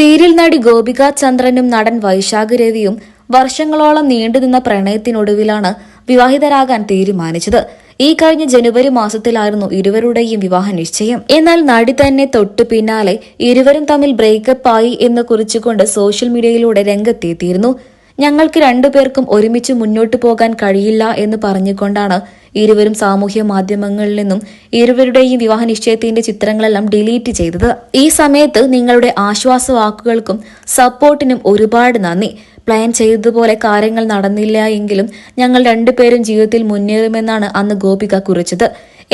Serial നടി ഗോപിക ചന്ദ്രനും നടൻ വൈശാഖ് രവിയും വർഷങ്ങളോളം നീണ്ടുനിന്ന പ്രണയത്തിനൊടുവിലാണ് വിവാഹിതരാകാൻ തീരുമാനിച്ചത്. ഈ കഴിഞ്ഞ ജനുവരി മാസത്തിലായിരുന്നു ഇരുവരുടെയും വിവാഹ നിശ്ചയം. എന്നാൽ നടി തന്നെ തൊട്ടു പിന്നാലെ ഇരുവരും തമ്മിൽ ബ്രേക്കപ്പ് ആയി എന്ന് കുറിച്ചുകൊണ്ട് സോഷ്യൽ മീഡിയയിലൂടെ രംഗത്തെത്തിയിരുന്നു. ഞങ്ങൾക്ക് രണ്ടുപേർക്കും ഒരുമിച്ച് മുന്നോട്ടു പോകാൻ കഴിയില്ല എന്ന് പറഞ്ഞുകൊണ്ടാണ് ഇരുവരും സാമൂഹ്യ മാധ്യമങ്ങളിൽ നിന്നും ഇരുവരുടെയും വിവാഹ നിശ്ചയത്തിന്റെ ചിത്രങ്ങളെല്ലാം ഡിലീറ്റ് ചെയ്തത്. ഈ സമയത്ത് നിങ്ങളുടെ ആശ്വാസ വാക്കുകൾക്കും സപ്പോർട്ടിനും ഒരുപാട് നന്ദി. പ്ലാൻ ചെയ്തതുപോലെ കാര്യങ്ങൾ നടന്നില്ല എങ്കിലും ഞങ്ങൾ രണ്ടുപേരും ജീവിതത്തിൽ മുന്നേറുമെന്നാണ് അന്ന് ഗോപിക കുറിച്ചത്.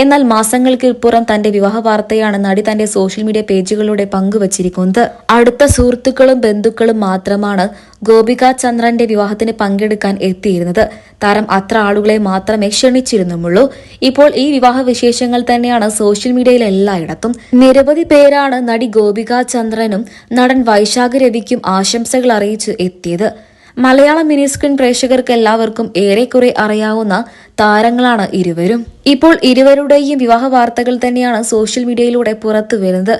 എന്നാൽ മാസങ്ങൾക്ക് ഇപ്പുറം തന്റെ വിവാഹ വാർത്തയാണ് നടി തന്റെ സോഷ്യൽ മീഡിയ പേജുകളിലൂടെ പങ്കുവച്ചിരിക്കുന്നത്. അടുത്ത സുഹൃത്തുക്കളും ബന്ധുക്കളും മാത്രമാണ് ഗോപിക ചന്ദ്രന്റെ വിവാഹത്തിന് പങ്കെടുക്കാൻ എത്തിയിരുന്നത്. താരം അത്ര ആളുകളെ മാത്രമേ ക്ഷണിച്ചിരുന്നുമുള്ളൂ ഇപ്പോൾ ഈ വിവാഹ വിശേഷങ്ങൾ തന്നെയാണ് സോഷ്യൽ മീഡിയയിൽ എല്ലായിടത്തും. നിരവധി പേരാണ് നടി ഗോപിക ചന്ദ്രനും നടൻ വൈശാഖ് രവിക്കും ആശംസകൾ അറിയിച്ച് എത്തിയത്. മലയാള മിനി സ്ക്രീൻ പ്രേക്ഷകർക്ക് എല്ലാവർക്കും ഏറെക്കുറെ അറിയാവുന്ന താരങ്ങളാണ് ഇരുവരും. ഇപ്പോൾ ഇരുവരുടെയും വിവാഹ വാർത്തകൾ തന്നെയാണ് സോഷ്യൽ മീഡിയയിലൂടെ പുറത്തു വരുന്നത്.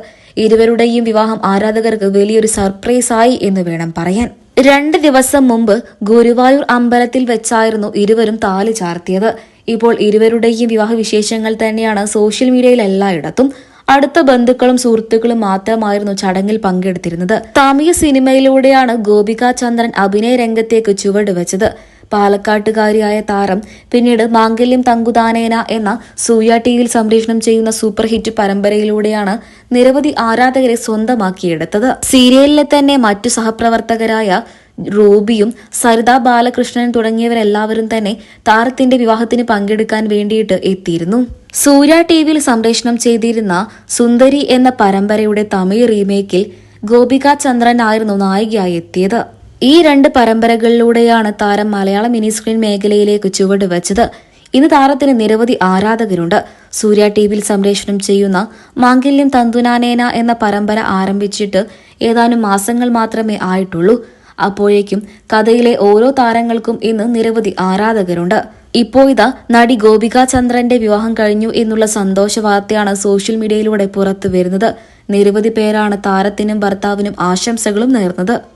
ഇരുവരുടെയും വിവാഹം ആരാധകർക്ക് വലിയൊരു സർപ്രൈസായി എന്ന് വേണം പറയാൻ. രണ്ട് ദിവസം മുമ്പ് ഗുരുവായൂർ അമ്പലത്തിൽ വെച്ചായിരുന്നു ഇരുവരും താലി ചാർത്തിയത്. ഇപ്പോൾ ഇരുവരുടെയും വിവാഹ വിശേഷങ്ങൾ തന്നെയാണ് സോഷ്യൽ മീഡിയയിൽ എല്ലായിടത്തും അടുത്ത ബന്ധുക്കളും സുഹൃത്തുക്കളും മാത്രമായിരുന്നു ചടങ്ങിൽ പങ്കെടുത്തിരുന്നത്. തമിഴ് സിനിമയിലൂടെയാണ് ഗോപിക ചന്ദ്രൻ അഭിനയ രംഗത്തേക്ക് ചുവടുവെച്ചത് പാലക്കാട്ടുകാരിയായ താരം പിന്നീട് മാംഗല്യം തങ്കുദാനേന എന്ന സൂയ ടിവിയിൽ സംപ്രേഷണം ചെയ്യുന്ന സൂപ്പർ ഹിറ്റ് പരമ്പരയിലൂടെയാണ് നിരവധി ആരാധകരെ സ്വന്തമാക്കിയെടുത്തത്. സീരിയലിലെ തന്നെ മറ്റു സഹപ്രവർത്തകരായ റൂബിയും സരിത ബാലകൃഷ്ണൻ തുടങ്ങിയവരെല്ലാവരും തന്നെ താരത്തിന്റെ വിവാഹത്തിന് പങ്കെടുക്കാൻ വേണ്ടിയിട്ട് എത്തിയിരുന്നു. സൂര്യ ടി വിയിൽ സംപ്രേഷണം ചെയ്തിരുന്ന സുന്ദരി എന്ന പരമ്പരയുടെ തമിഴ് റീമേക്കിൽ ഗോപിക ചന്ദ്രൻ ആയിരുന്നു നായികയായി എത്തിയത്. ഈ രണ്ട് പരമ്പരകളിലൂടെയാണ് താരം മലയാള മിനി സ്ക്രീൻ മേഖലയിലേക്ക് ചുവട് വെച്ചത്. ഇന്ന് താരത്തിന് നിരവധി ആരാധകരുണ്ട്. സൂര്യ ടി വിയിൽ സംപ്രേഷണം ചെയ്യുന്ന മാംഗല്യം തന്തുനാനേന എന്ന പരമ്പര ആരംഭിച്ചിട്ട് ഏതാനും മാസങ്ങൾ മാത്രമേ ആയിട്ടുള്ളൂ. അപ്പോഴേക്കും കഥയിലെ ഓരോ താരങ്ങൾക്കും ഇന്ന് നിരവധി ആരാധകരുണ്ട്. ഇപ്പോ ഇതാ നടി ഗോപിക ചന്ദ്രന്റെ വിവാഹം കഴിഞ്ഞു എന്നുള്ള സന്തോഷ വാർത്തയാണ് സോഷ്യൽ മീഡിയയിലൂടെ പുറത്തു വരുന്നത് നിരവധി പേരാണ് താരത്തിനും ഭർത്താവിനും ആശംസകളും നേർന്നത്.